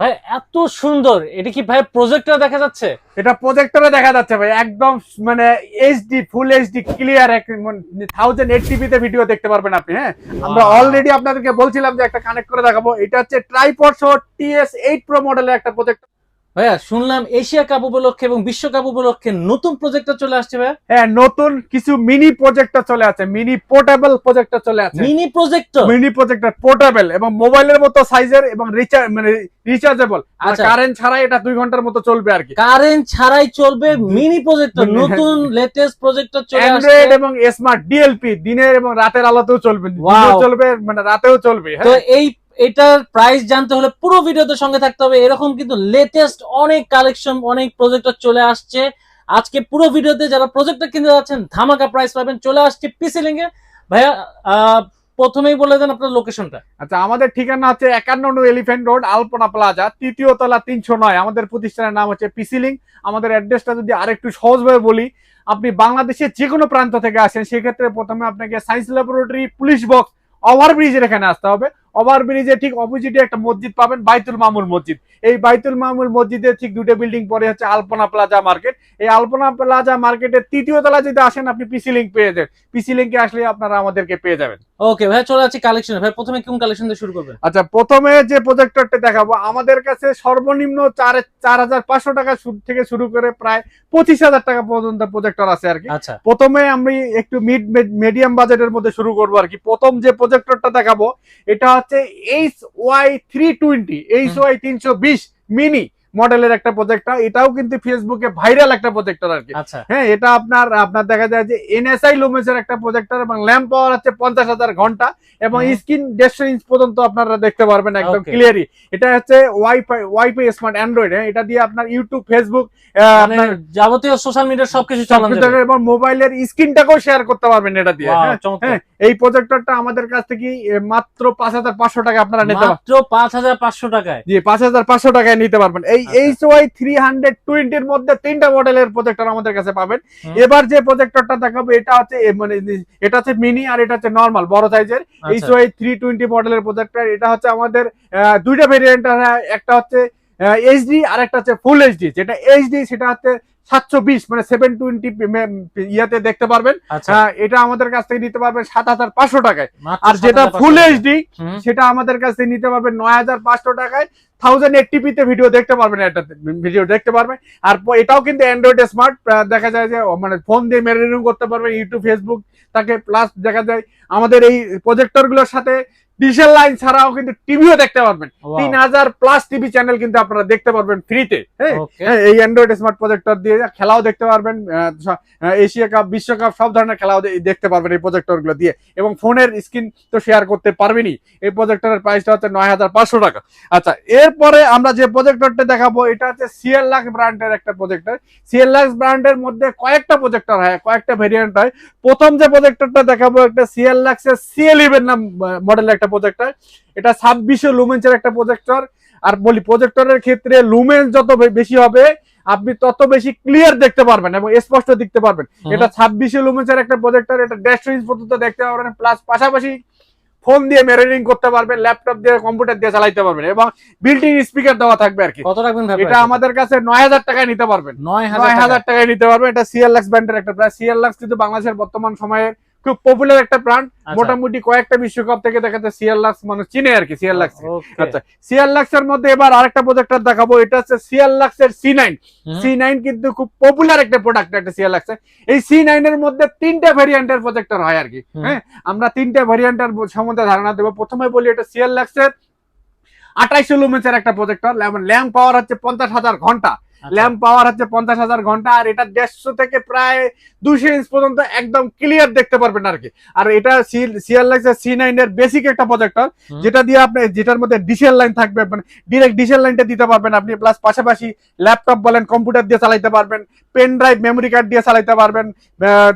ভাই এত সুন্দর। এটা কি ভাই প্রজেক্টর দেখা যাচ্ছে? এটা প্রজেক্টরে দেখা যাচ্ছে ভাই একদম মানে HD full HD clear thousand তে টিভিতে ভিডিও দেখতে পারবেন আপনি হ্যাঁ? আমরা অলরেডি আপনাদেরকে বলছিলাম যে একটা কানেক্ট করে দেখাবো। এটা হচ্ছে ট্রাইপড টিএস এইট প্রো মডেলের একটা প্রজেক্ট ভাইয়া শুনলাম এশিয়া কাপ উপলক্ষে এবং বিশ্বকাপ উপলক্ষে নতুন প্রজেক্টর চলে আসছে ভাইয়া। হ্যাঁ নতুন কিছু মিনি প্রজেক্টর চলে আছে মিনি পোর্টেবল প্রজেক্টর চলে আছে। Mini projector mini projector portable এবং মোবাইলের মতো সাইজের এবং রিচার্জ মানে রিচার্জেবল আর কারেন্ট ছাড়াই এটা দুই ঘণ্টার মতো চলবে আর কি। কারেন্ট ছাড়াই চলবে মিনি প্রজেক্টর নতুন লেটেস্ট প্রজেক্টর চলে আসছে। অ্যান্ড্রয়েড এবং স্মার্ট ডিএলপি দিনের এবং রাতের আলোতেও চলবে। দিনেও চলবে মানে রাতেও চলবে তো হ্যাঁ এই এটার প্রাইস জানতে হলে পুরো ভিডিওতে সঙ্গে থাকতে হবে। এরকম কিন্তু লেটেস্ট অনেক কালেকশন অনেক প্রজেক্টর চলে আসছে। আজকে পুরো ভিডিওতে যারা প্রজেক্টর কিনতে যাচ্ছেন, ধামাকা প্রাইস পাবেন। চলে আসছে পিসি লিঙ্কে ভাইয়া প্রথমেই বলে দেন আপনার লোকেশনটা আচ্ছা আমাদের ঠিকানা হচ্ছে একান্ন এলিফেন্ট রোড, আলপনা প্লাজা, তৃতীয় তলা তিনশো নয়। আমাদের প্রতিষ্ঠানের নাম হচ্ছে পিসিলিং আমাদের অ্যাড্রেসটা যদি আরেকটু সহজভাবে বলি, আপনি বাংলাদেশের যে কোনো প্রান্ত থেকে আসেন, সেক্ষেত্রে প্রথমে আপনাকে সায়েন্স ল্যাবরেটরি পুলিশ বক্স ওভারব্রিজের এখানে আসতে হবে। ওভারব্রিজের ঠিক অপোজিটে একটা মসজিদ পাবেন, বাইতুল মামুর মসজিদ। এই বাইতুল মামুর মসজিদের ঠিক দুটো বিল্ডিং পরে হচ্ছে আলপনা প্লাজা মার্কেট এই আলপনা প্লাজা মার্কেটের তৃতীয় তলা যদি আসেন, আপনি পিসি লিঙ্ক পেয়ে যাবেন। পিসি লিঙ্কে আসলে আপনারা আমাদেরকে পেয়ে যাবেন। ওকে ভাই চলে যাচ্ছে কালেকশন ভাই প্রথমে কোন কালেকশন দিয়ে শুরু করবেন? আচ্ছা প্রথমে যে প্রজেক্টরটা দেখাবো আমাদের কাছে সর্বনিম্ন চার চার হাজার পাঁচশো টাকা থেকে শুরু করে প্রায় পঁচিশ হাজার টাকা পর্যন্ত প্রজেক্টর আছে আর কি। আচ্ছা। প্রথমে আমি একটু মিড মিডিয়াম বাজেটের মধ্যে শুরু করব আর কি। প্রথম যে প্রজেক্টরটা দেখাবো এটা হচ্ছে H Y three twenty H Y তিনশো বিশ মিনি মডেলের একটা প্রজেক্টর এটাও কিন্তু ফেসবুকে ভাইরাল একটা প্রজেক্টর আর কি। আচ্ছা। হ্যাঁ এটা আপনার আপনার দেখা যায় যে এনএসআই লুমেন্সের একটা প্রজেক্টর এবং ল্যাম্প পাওয়ার হচ্ছে পঞ্চাশ হাজার ঘণ্টা এবং স্ক্রিন দেড়শো ইঞ্চ পর্যন্ত আপনারা দেখতে পারবেন একদম. ক্লিয়ারই এটা হচ্ছে ওয়াইফাই ওয়াইফাই স্মার্ট অ্যান্ড্রয়েড হ্যাঁ এটা দিয়ে আপনার ইউটিউব ফেসবুক মানে যাবতীয় সোশ্যাল মিডিয়ার সবকিছু চালানো যাবে এবং মোবাইলের স্ক্রিনটাকেও শেয়ার করতে পারবেন এটা দিয়ে হ্যাঁ। হ্যাঁ, এই প্রজেক্টরটা আমাদের কাছ থেকে মাত্র পাঁচ হাজার পাঁচশো টাকা আপনারা নিতে পারবেন মাত্র পাঁচ হাজার পাঁচশো টাকায়। জি পাঁচ হাজার পাঁচশো টাকায় নিতে পারবেন। এই এইচ ওয়াই থ্রি হান্ড্রেড টোয়েন্টির মধ্যে তিনটা মডেলের প্রজেক্টর আমাদের কাছে পাবেন। এবার যে প্রজেক্টরটা দেখাবো এটা হচ্ছে মানে এটা হচ্ছে মিনি আর এটা হচ্ছে নর্মাল বড় সাইজের এইচ। ওয়াই থ্রি টোয়েন্টি মডেলের প্রজেক্টর এটা হচ্ছে আমাদের দুইটা ভেরিয়েন্ট একটা হচ্ছে এইচডি আর একটা হচ্ছে ফুল এইচডি যেটা এইচডি সেটা হচ্ছে সাতশো বিশ মানে সেভেন টোয়েন্টি ইয়াতে দেখতে পারবেন। আচ্ছা। এটা আমাদের কাছ থেকে নিতে পারবেন সাত হাজার পাঁচশো টাকায়। আর যেটা ফুল এইচডি সেটা আমাদের কাছ থেকে নিতে পারবেন নয় হাজার পাঁচশো টাকায়। থাউজেন্ড এইটটিপিতে ভিডিও দেখতে পারবেন এটা ভিডিও দেখতে পারবেন আর এটাও কিন্তু অ্যান্ড্রয়েড স্মার্ট দেখা যায় যে মানে ফোন দিয়ে মেরিনিং করতে পারবেন ইউটিউব ফেসবুক তাকে প্লাস দেখা যায়। আমাদের এই প্রজেক্টরগুলোর সাথে ডিজিটাল লাইন ছাড়াও কিন্তু টিভিও দেখতে পারবেন। তিন হাজার প্লাস টিভি চ্যানেল কিন্তু আপনারা দেখতে পারবেন ফ্রিতে। হ্যাঁ? হ্যাঁ, এই অ্যান্ড্রয়েড স্মার্ট প্রজেক্টর দিয়ে খেলাও দেখতে পারবেন এশিয়া কাপ বিশ্বকাপ সব ধরনের খেলাও দেখতে পারবেন এই প্রজেক্টরগুলো দিয়ে। এবং ফোনের স্ক্রিন তো শেয়ার করতে পারবেনই। এই প্রজেক্টরের প্রাইসটা হচ্ছে নয় হাজার পাঁচশো টাকা। আচ্ছা এরপরে আমরা যে প্রজেক্টরটা দেখাবো এটা হচ্ছে সিএল লাক্স ব্র্যান্ডের একটা প্রজেক্টর। সিএল লাক্স ব্র্যান্ডের মধ্যে কয়েকটা প্রজেক্টর হয় কয়েকটা ভেরিয়েন্ট হয়। প্রথম যে প্রজেক্টরটা দেখাবো একটা সিএল লাক্সের সিএল ইভেন নাম মডেলের একটা প্রজেক্টর এটা ছাব্বিশে লুমেন্সের একটা প্রজেক্টর আর বলি প্রজেক্টরের ক্ষেত্রে লুমেন্স যত বেশি হবে আপনি তত বেশি ক্লিয়ার দেখতে পারবেন এবং স্পষ্ট দেখতে পারবেন। এটা ছাব্বিশে লুমেন্সের একটা প্রজেক্টর এটা ড্যাশ ইঞ্চ পর্যন্ত দেখতে পারবেন প্লাস পাশাপাশি ফোন দিয়ে মেরিনিং করতে পারবেন ল্যাপটপ দিয়ে কম্পিউটার দিয়ে চালাইতে পারবেন এবং বিল্ডিং স্পিকার দেওয়া থাকবে আর কি। কত রাখবেন ভাই এটা আমাদের কাছে নয় হাজার টাকায় নিতে পারবেন। নয় হাজার টাকায় নিতে পারবেন এটা সিএলএক্স ব্র্যান্ডের একটা ব্র্যান্ড সিএলএক্স কিন্তু বাংলাদেশের বর্তমান সময়ের খুব পপুলার একটা ব্র্যান্ড আচ্ছা। মোটামুটি কয়েকটা বিশ্বকাপ থেকে দেখা যায় সিএলএক্স মানুষ চিনে আর কি সিএলএক্স Okay. আচ্ছা সিএলএক্স এর মধ্যে এবার আরেকটা প্রজেক্টর দেখাবো এটা হচ্ছে সিএলএক্স এর সি নাইন সি নাইন কিন্তু খুব পপুলার একটা প্রোডাক্ট একটা সিএলএক্স এই সি নাইন এর মধ্যে তিনটা ভেরিয়েন্টের প্রজেক্টর হয় আর কি হ্যাঁ? আমরা তিনটা ভেরিয়েন্টের সম্বন্ধে ধারণা দেবো। প্রথমে বলি এটা সিএলএক্স এর আঠাইশো লুমেন্সের একটা প্রজেক্টর ল্যাম্প পাওয়ার হচ্ছে পঞ্চাশ হাজার ঘণ্টা। ল্যাম্প পাওয়ার হচ্ছে পঞ্চাশ হাজার ঘণ্টা আর এটা দেড়শো থেকে প্রায় দুশো ইঞ্চ পর্যন্ত একদম ক্লিয়ার দেখতে পারবেন আর কি। আর এটা সিএলএক্স সি নাইন এর বেসিক একটা প্রজেক্টর যেটা দিয়ে আপনি যেটার মধ্যে ডিসেল লাইন থাকবে মানে ডিরেক্ট ডিসেল লাইনটা দিতে পারবেন আপনি প্লাস পাশাপাশি ল্যাপটপ বলেন কম্পিউটার দিয়ে চালাইতে পারবেন পেন ড্রাইভ মেমোরি কার্ড দিয়ে চালাইতে পারবেন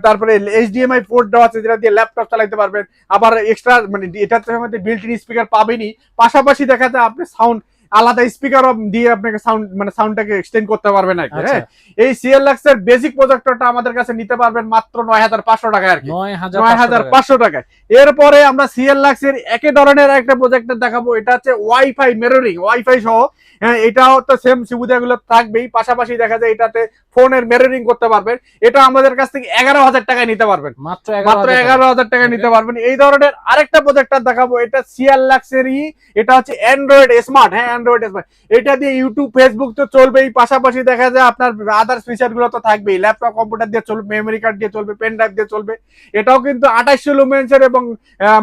তারপরে এইচডিএমআই পোর্ট দেওয়া আছে যেটা দিয়ে ল্যাপটপ চালাইতে পারবেন আবার এক্সট্রা মানে এটার মধ্যে বিল্ট ইন স্পিকার পাবেনই পাশাপাশি দেখা যায় আপনি সাউন্ড আলাদা স্পিকার দিয়ে আপনাকে সাউন্ড মানে সাউন্ডটাকে এক্সটেন্ড করতে পারবেন আর কি আচ্ছা। হ্যাঁ? এই সিএলএক্স এর বেসিক প্রজেক্টরটা আমাদের কাছে নিতে পারবেন মাত্র নয় হাজার পাঁচশো টাকা আর কি। নয় হাজার নয় হাজার পাঁচশো টাকায়। এরপরে আমরা সিএলএক্স এর একই ধরনের একটা প্রজেক্টর দেখাবো এটা হচ্ছে ওয়াইফাই মেরোরিং ওয়াইফাই সহ। হ্যাঁ এটাও তো সেম সুবিধাগুলো থাকবেই পাশাপাশি দেখা যায় এটাতে ফোনের মেরোরিং করতে পারবেন। এটা আমাদের কাছ থেকে এগারো হাজার টাকায় নিতে পারবেন। মাত্র মাত্র এগারো হাজার টাকা নিতে পারবেন। এই ধরনের আরেকটা প্রজেক্টর দেখাবো এটা সিএলএক্স এরই এটা হচ্ছে অ্যান্ড্রয়েড স্মার্ট হ্যাঁ অ্যান্ড্রয়েড এটা দিয়ে ইউটিউব ফেসবুক তো চলবেই পাশাপাশি দেখা যায় আপনার আদার্স ফিচারগুলো তো থাকবেই। ল্যাপটপ কম্পিউটার দিয়ে চলবে মেমোরি কার্ড দিয়ে চলবে পেন ড্রাইভ দিয়ে চলবে। এটাও কিন্তু আঠাশশো লুমেন্সের এবং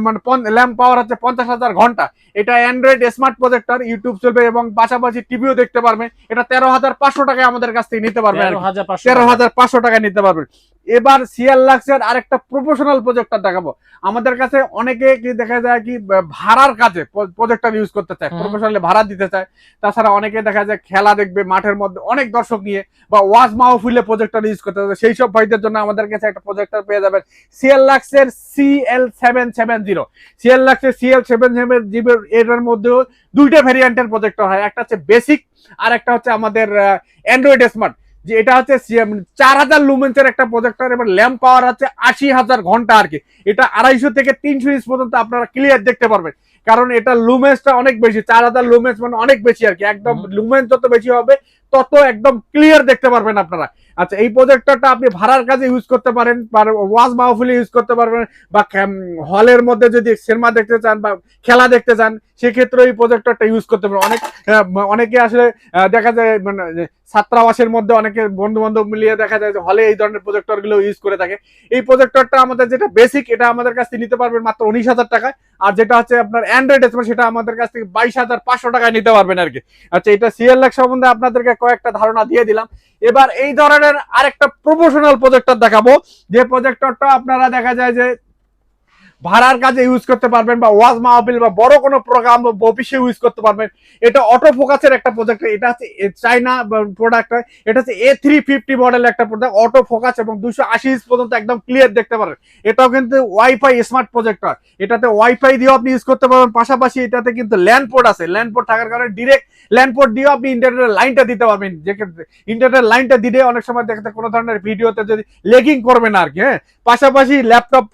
মানে ল্যাম্প পাওয়ার হচ্ছে পঞ্চাশ হাজার ঘণ্টা। এটা অ্যান্ড্রয়েড স্মার্ট প্রজেক্টর ইউটিউব চলবে এবং পাশাপাশি টিভিও দেখতে পারবেন এটা তেরো হাজার পাঁচশো টাকায় আমাদের কাছ থেকে নিতে কি। তেরো হাজার পাঁচশো তেরো হাজার পাঁচশো টাকা নিতে পারবেন এবার সিএল লাক্সের আরেকটা প্রফেশনাল প্রজেক্টর দেখাবো। আমাদের কাছে অনেকে কি দেখা যায় কি ভাড়ার কাজে প্রজেক্টর ইউজ করতে চায়। প্রফেশনালি ভাড়া দিতে চায়। তাছাড়া অনেকে দেখা যায় খেলা দেখবে মাঠের মধ্যে অনেক দর্শক নিয়ে বা ওয়াজ মাহফিলে প্রজেক্টর ইউজ করতে চায়। সেই সব ভাইদের জন্য আমাদের কাছে একটা প্রজেক্টর পেয়ে যাবেন CL লাক্সের CL seven seven zero CL লাক্সের CL seven seven zero এটার মধ্যেও দুইটা ভেরিয়েন্টের প্রজেক্টর হয়। একটা হচ্ছে বেসিক আর একটা হচ্ছে আমাদের অ্যান্ড্রয়েড স্মার্ট যে এটা হচ্ছে চার হাজার লুমেন্সের একটা প্রজেক্টর এবার ল্যাম্প পাওয়ার আছে আশি হাজার ঘণ্টা আর কি। এটা আড়াইশো থেকে তিনশো ইঞ্চ পর্যন্ত আপনারা ক্লিয়ার দেখতে পারবেন। কারণ এটা লুমেন্সটা অনেক বেশি চার হাজার লুমেন্স মানে অনেক বেশি আর কি। একদম। লুমেন্স যত বেশি হবে তত একদম ক্লিয়ার দেখতে পারবেন আপনারা। আচ্ছা এই প্রজেক্টরটা আপনি ভাড়ার কাজে ইউজ করতে পারেন ওয়াজ মাহফিলে ইউজ করতে পারবেন, বা হলের মধ্যে যদি সিনেমা দেখতে চান, বা খেলা দেখতে চান সেক্ষেত্রে এই প্রজেক্টরটা ইউজ করতে পারেন। অনেক অনেকে আসলে দেখা যায় মানে ছাত্রাবাসের মধ্যে অনেকে বন্ধু বান্ধব মিলিয়ে দেখা যায় যে হলে এই ধরনের প্রজেক্টরগুলো ইউজ করে থাকে। এই প্রজেক্টরটা আমাদের যেটা বেসিক এটা আমাদের কাছ থেকে নিতে পারবেন মাত্র উনিশ হাজার টাকায়। আর যেটা হচ্ছে আপনার অ্যান্ড্রয়েড সেটা আমাদের কাছ থেকে বাইশ হাজার পাঁচশো টাকায় নিতে পারবেন আর কি। আচ্ছা এটা সিএল লাখ সম্বন্ধে আপনাদেরকে কয়েকটা ধারণা দিয়ে দিলাম। এবার এই ধরনের আরেকটা প্রফেশনাল প্রজেক্টর দেখাবো। যে প্রজেক্টরটা আপনারা দেখা যায় যে ভাড়ার কাজে ইউজ করতে পারবেন বা ওয়াজ মাহফিল বা বড় কোনো প্রোগ্রাম বা অফিসে ইউজ করতে পারবেন। এটা অটো ফোকাসের একটা প্রজেক্ট এটা হচ্ছে চাইনা প্রোডাক্ট এটা হচ্ছে এ থ্রি ফিফটি মডেল একটা প্রোডাক্ট অটো ফোকাস এবং দুশো আশি পর্যন্ত একদম ক্লিয়ার দেখতে পারেন এটাও কিন্তু ওয়াইফাই স্মার্ট প্রজেক্টর এটাতে ওয়াইফাই দিয়েও আপনি ইউজ করতে পারবেন। পাশাপাশি এটাতে কিন্তু ল্যান্ড পোর্ট আছে। ল্যান্ড পোর্ট থাকার কারণে ডিরেক্ট ল্যান্ড পোর্ট দিয়েও আপনি ইন্টারনেটের লাইনটা দিতে পারবেন। যে ইন্টারনেট লাইনটা দিলে অনেক সময় দেখতে কোনো ধরনের ভিডিওতে যদি লেগিং করবে না আর কি হ্যাঁ? পাশাপাশি ল্যাপটপ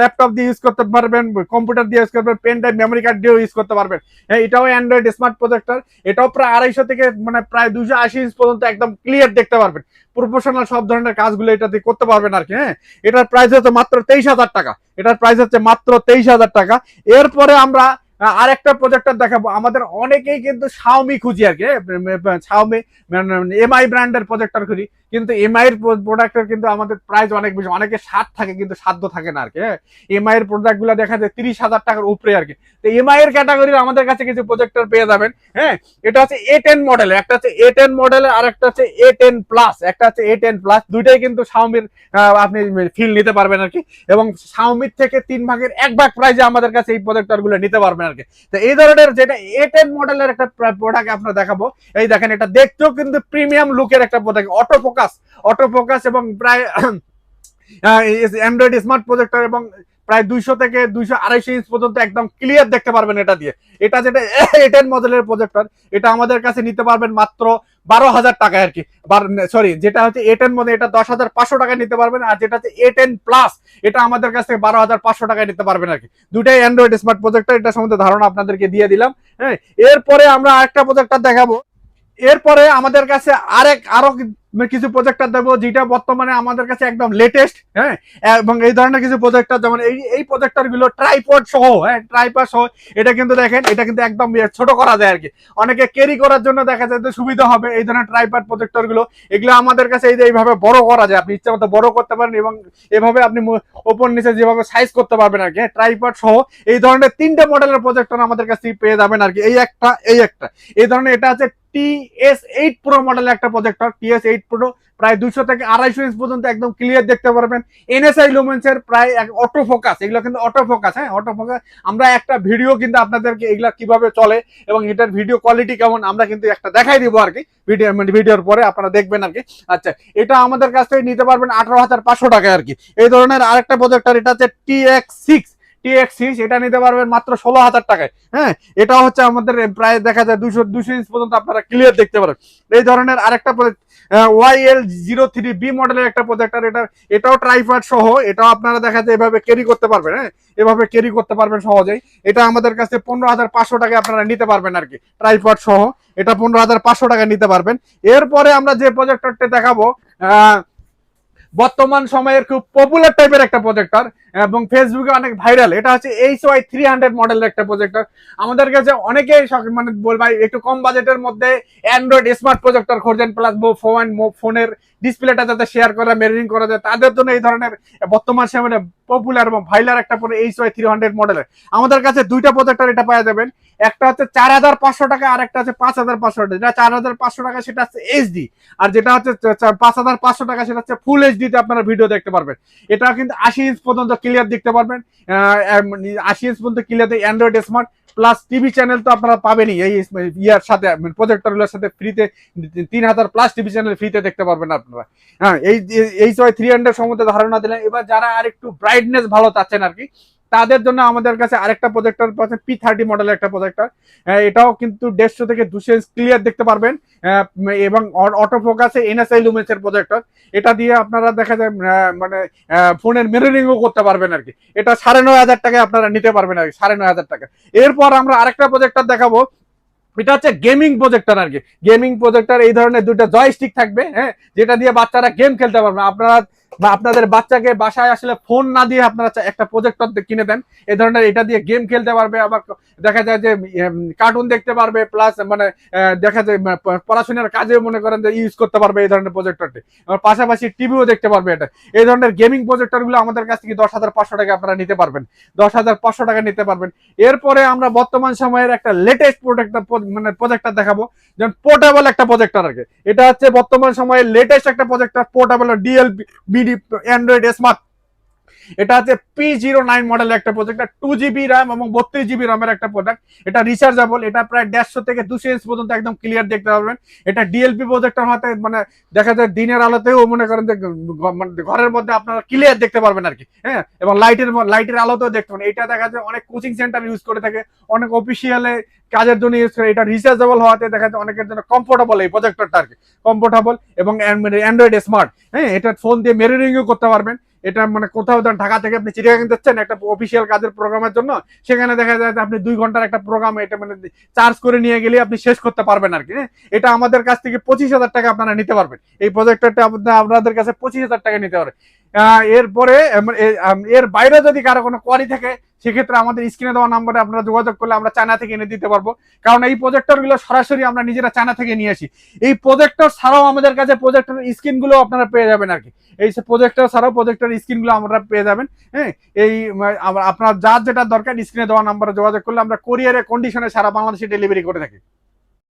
ল্যাপটপ দিয়ে ইউজ করতে পারবেন কম্পিউটার দিয়ে ইউজ করতে পারবেন পেন ড্রাইভ মেমোরি কার্ড দিয়েও ইউজ করতে পারবেন। হ্যাঁ এটাও অ্যান্ড্রয়েড স্মার্ট প্রজেক্টর এটাও প্রায় আড়াইশো থেকে মানে প্রায় দুশো আশি ইঞ্চ পর্যন্ত একদম ক্লিয়ার দেখতে পারবেন। প্রফেশনাল সব ধরনের কাজগুলো এটাতে করতে পারবেন আর কি হ্যাঁ। এটার প্রাইস হচ্ছে মাত্র তেইশ হাজার টাকা। এটার প্রাইস হচ্ছে মাত্র তেইশ হাজার টাকা। এরপরে আমরা আহ, আরেকটা প্রজেক্টর দেখাবো। আমাদের অনেকেই কিন্তু শাওমি খুঁজি আর কি শাওমি এমআই ব্র্যান্ডের প্রজেক্টর খুঁজি। কিন্তু এমআই এর প্রোডাক্টের কিন্তু আমাদের প্রাইস অনেক বেশি। অনেকে সাত থাকে, কিন্তু সাধ্য থাকে না আর কি এমআই এর প্রোডাক্টগুলো দেখা যায় তিরিশ হাজার টাকার উপরে আর কি তো এমআই এর ক্যাটাগরির আমাদের কাছে কিছু প্রজেক্টর পেয়ে যাবেন হ্যাঁ? এটা হচ্ছে এ টেন মডেল একটা হচ্ছে এ টেন মডেলের আর একটা হচ্ছে এ টেন প্লাস একটা হচ্ছে এ টেন প্লাস দুইটাই কিন্তু শাওমির আপনি ফিল নিতে পারবেন আর কি এবং শাওমির থেকে তিন ভাগের এক ভাগ প্রাইজে আমাদের কাছে এই প্রজেক্টরগুলো নিতে পারবেন আর কি তো এই ধরনের যেটা এ টেন মডেলের একটা প্রোডাক্ট আপনার দেখাবো, এই দেখেন এটা দেখতেও কিন্তু প্রিমিয়াম লুকের একটা product auto focus auto focus এবং প্রায় অ্যান্ড্রয়েড স্মার্ট প্রজেক্টর এবং প্রায় দুইশো থেকে দুইশো আড়াইশো ইঞ্চ পর্যন্ত একদম ক্লিয়ার দেখতে পারবেন এটা দিয়ে। এটা যেটা এটেন মডেলের প্রজেক্টর এটা আমাদের কাছে নিতে পারবেন মাত্র বারো হাজার টাকা আর কি। সরি যেটা হচ্ছে এটেন মধ্যে এটা দশ হাজার পাঁচশো টাকায় নিতে পারবেন আর যেটা হচ্ছে এটেন প্লাস এটা আমাদের কাছ থেকে বারো হাজার পাঁচশো টাকায় নিতে পারবেন আর কি। দুটাই অ্যান্ড্রয়েড স্মার্ট প্রজেক্টর এটা সম্বন্ধে ধারণা আপনাদেরকে দিয়ে দিলাম। হ্যাঁ এরপরে আমরা আরেকটা প্রজেক্টর দেখাবো। এরপরে আমাদের কাছে আরেক, আরও কিছু প্রজেক্টর দেবো, যেটা বর্তমানে আমাদের কাছে একদম লেটেস্ট হ্যাঁ? এবং এই ধরনের কিছু প্রজেক্টর যেমন এই এই প্রজেক্টরগুলো ট্রাইপড সহ হ্যাঁ ট্রাইপড সহ, এটা কিন্তু দেখেন, এটা কিন্তু একদম ইয়ে ছোট করা যায় আর কি। অনেকে ক্যারি করার জন্য দেখা যায় যে সুবিধা হবে এই ধরনের ট্রাইপড প্রজেক্টরগুলো। এগুলো আমাদের কাছে এই যে এইভাবে বড় করা যায়, আপনি ইচ্ছা মতো বড় করতে পারেন এবং এভাবে আপনি ওপর নিচে যেভাবে সাইজ করতে পারবেন আর কি হ্যাঁ ট্রাইপড সহ, এই ধরনের তিনটে মডেলের প্রজেক্টর আমাদের কাছে পেয়ে যাবেন আর কি। এই একটা এই একটা। এই ধরনের এটা আছে টিএস এইট প্রো মডেলের একটা প্রজেক্টর টিএস এইট প্রো প্রায় দুশো থেকে আড়াইশো ইঞ্চ পর্যন্ত একদম ক্লিয়ার দেখতে পারবেন। এনএসআই লুমেন্সের প্রায় অটো ফোকাস এগুলো কিন্তু অটো ফোকাস হ্যাঁ অটো ফোকাস আমরা একটা ভিডিও কিন্তু আপনাদেরকে এগুলা কীভাবে চলে এবং এটার ভিডিও কোয়ালিটি কেমন, আমরা কিন্তু একটা দেখাই দিব আর কি। ভিডিও মানে ভিডিওর পরে আপনারা দেখবেন আর কি। আচ্ছা এটা আমাদের কাছ থেকে নিতে পারবেন আঠারো হাজার পাঁচশো টাকায় আর কি। এই ধরনের আরেকটা প্রজেক্টর এটা হচ্ছে টিএক্স সিক্স টিএক্স এটা নিতে পারবেন মাত্র ষোলো হাজার টাকায়। হ্যাঁ এটা হচ্ছে আমাদের প্রায় দেখা যায় দুশো দুশো ইঞ্চ পর্যন্ত আপনারা ক্লিয়ার দেখতে পারেন। এই ধরনের আরেকটা Y L zero three B মডেলের একটা প্রজেক্টর এটা এটাও ট্রাইফার সহ এটাও আপনারা দেখা যায় এভাবে ক্যারি করতে পারবেন হ্যাঁ? এভাবে ক্যারি করতে পারবেন সহজেই। এটা আমাদের কাছে পনেরো হাজার পাঁচশো টাকা আপনারা নিতে পারবেন আর কি ট্রাইপড সহ। এটা পনেরো হাজার পাঁচশো টাকা নিতে পারবেন। এরপরে আমরা যে প্রজেক্টরটা দেখাবো আহ, বর্তমান সময়ের খুব পপুলার টাইপের একটা প্রজেক্টর এবং ফেসবুকে অনেক ভাইরাল এটা হচ্ছে এইচ ওয়াই থ্রি হান্ড্রেড মডেলের একটা প্রজেক্টর আমাদের কাছে অনেকেই মানে বলবাই একটু কম বাজেটের মধ্যে অ্যান্ড্রয়েড স্মার্ট প্রজেক্টর খোঁজেন প্লাস ফোন ফোনের ডিসপ্লেটা যাতে শেয়ার করা মেরিং করা যায়, তাদের জন্য এই ধরনের বর্তমান সময়ে পপুলার এবং ভাইলার একটা এইচ ওয়াই থ্রি হান্ড্রেড মডেলের আমাদের কাছে দুইটা প্রজেক্টর এটা পাওয়া যাবেন। একটা হচ্ছে চার হাজার পাঁচশো টাকা আর একটা হচ্ছে পাঁচ হাজার পাঁচশো টাকা যেটা চার হাজার পাঁচশো টাকা সেটা হচ্ছে এইচডি আর যেটা হচ্ছে পাঁচ হাজার পাঁচশো টাকা সেটা হচ্ছে ফুল এইচডি তে আপনারা ভিডিও দেখতে পারবেন এটা কিন্তু আশি ইঞ্চ পর্যন্ত ক্লিয়ার দেখতে পারবেন আশি ইঞ্চ পর্যন্ত clear Android smart plus TV channel তো আপনারা পাবেনই এই ইয়ার সাথে প্রজেক্টরগুলোর সাথে ফ্রিতে তিন হাজার প্লাস টিভি চ্যানেল ফ্রিতে দেখতে পারবেন আপনারা হ্যাঁ এই এই ওয়াই থ্রি হান্ড্রেড সম্বন্ধে ধারণা দিলেন এবার যারা আর একটু ব্রাইটনেস ভালো চাচ্ছেন আর কি তাদের জন্য আমাদের কাছে আরেকটা প্রজেক্টর পাচ্ছেন পি থার্টি মডেলের একটা প্রজেক্টর এটাও কিন্তু দেড়শো থেকে দুশো ইঞ্চ ক্লিয়ার দেখতে পারবেন। এবং অটো ফোকাসে এনএসআই লুমেন্সের প্রজেক্টর এটা দিয়ে আপনারা দেখা যায় মানে ফোনের মিররিংও করতে পারবেন আর কি। এটা সাড়ে নয় হাজার টাকায় আপনারা নিতে পারবেন আর কি, সাড়ে নয় হাজার টাকা এরপর আমরা আরেকটা প্রজেক্টর দেখাবো। এটা হচ্ছে গেমিং প্রজেক্টর আর কি। গেমিং প্রজেক্টর এই ধরনের দুটো জয়স্টিক থাকবে হ্যাঁ যেটা দিয়ে বাচ্চারা গেম খেলতে পারবে। আপনারা বা আপনাদের বাচ্চাকে বাসায় আসলে ফোন না দিয়ে আপনারা একটা প্রজেক্টর কিনে দেন। এই ধরনের এটা দিয়ে গেম খেলতে পারবে, আবার দেখা যায় যে কার্টুন দেখতে পারবে প্লাস মানে দেখা যায় মানে পড়াশোনার কাজে মনে করেন যে ইউজ করতে পারবে এই ধরনের প্রজেক্টরটি পাশাপাশি টিভিও দেখতে পারবে এটা। এই ধরনের গেমিং প্রজেক্টরগুলো আমাদের কাছ থেকে দশ হাজার পাঁচশো টাকা আপনারা নিতে পারবেন। দশ হাজার পাঁচশো টাকা নিতে পারবেন। এরপরে আমরা বর্তমান সময়ের একটা লেটেস্ট প্রোডাক্ট মানে প্রজেক্টর দেখাবো। যেমন পোর্টেবল একটা প্রজেক্টর আর এটা হচ্ছে বর্তমান সময়ে লেটেস্ট একটা projector portable DL BD Android smart এটা হচ্ছে পি জিরো নাইন মডেলের একটা প্রজেক্টর টু জিবি র্যাম এবং বত্রিশ জিবি র্যামের একটা প্রোডাক্ট এটা রিচার্জেবল এটা প্রায় দেড়শো থেকে দুশো ইঞ্চ পর্যন্ত একদম ক্লিয়ার দেখতে পারবেন। এটা ডিএলপি প্রজেক্টর হতে মানে দেখা যায় দিনের আলোতেও মনে করেন যে মানে ঘরের মধ্যে আপনারা ক্লিয়ার দেখতে পারবেন আর কি হ্যাঁ? এবং লাইটের লাইটের আলোতেও দেখতে পাবেন এটা দেখা যায় অনেক কোচিং সেন্টার ইউজ করে থাকে, অনেক অফিসিয়ালে কাজের জন্য ইউজ করে। এটা রিচার্জেবল হওয়াতে দেখা যায় অনেকের জন্য কমফোর্টেবল এই প্রজেক্টরটা আর কি। কমফোর্টেবল এবং অ্যান্ড্রয়েড স্মার্ট হ্যাঁ? এটা ফোন দিয়ে মেরিরিংও করতে পারবেন। এটা মানে কোথাও ধরেন ঢাকা থেকে আপনি চিড়িয়াখানা যাচ্ছেন, একটা অফিসিয়াল কাজের প্রোগ্রামের জন্য, সেখানে দেখা যায় যে আপনি দুই ঘণ্টার একটা প্রোগ্রাম এটা মানে চার্জ করে নিয়ে গেলে আপনি শেষ করতে পারবেন আর কি হ্যাঁ? এটা আমাদের কাছ থেকে পঁচিশ হাজার টাকা আপনারা নিতে পারবেন এই প্রজেক্টরটা আপনার- আপনাদের কাছে পঁচিশ হাজার টাকা নিতে পারবেন এরপরে এর বাইরে যদি কারও কোনো কোয়ারি থাকে সেক্ষেত্রে আমাদের স্ক্রিনে দেওয়া নাম্বারে আপনারা যোগাযোগ করলে আমরা চায়না থেকে এনে দিতে পারব। কারণ এই প্রজেক্টরগুলো সরাসরি আমরা নিজেরা চায়না থেকে নিয়ে আসি। এই প্রজেক্টর ছাড়াও আমাদের কাছে প্রজেক্টর স্ক্রিনগুলো আপনারা পেয়ে যাবেন আর কি। এই প্রজেক্টর ছাড়াও প্রজেক্টর স্ক্রিনগুলো আমরা পেয়ে যাবেন হ্যাঁ? এই আপনার যার যেটা দরকার স্ক্রিনে দেওয়া নাম্বারে যোগাযোগ করলে আমরা কোরিয়ারে কন্ডিশনে সারা বাংলাদেশে ডেলিভারি করে থাকি।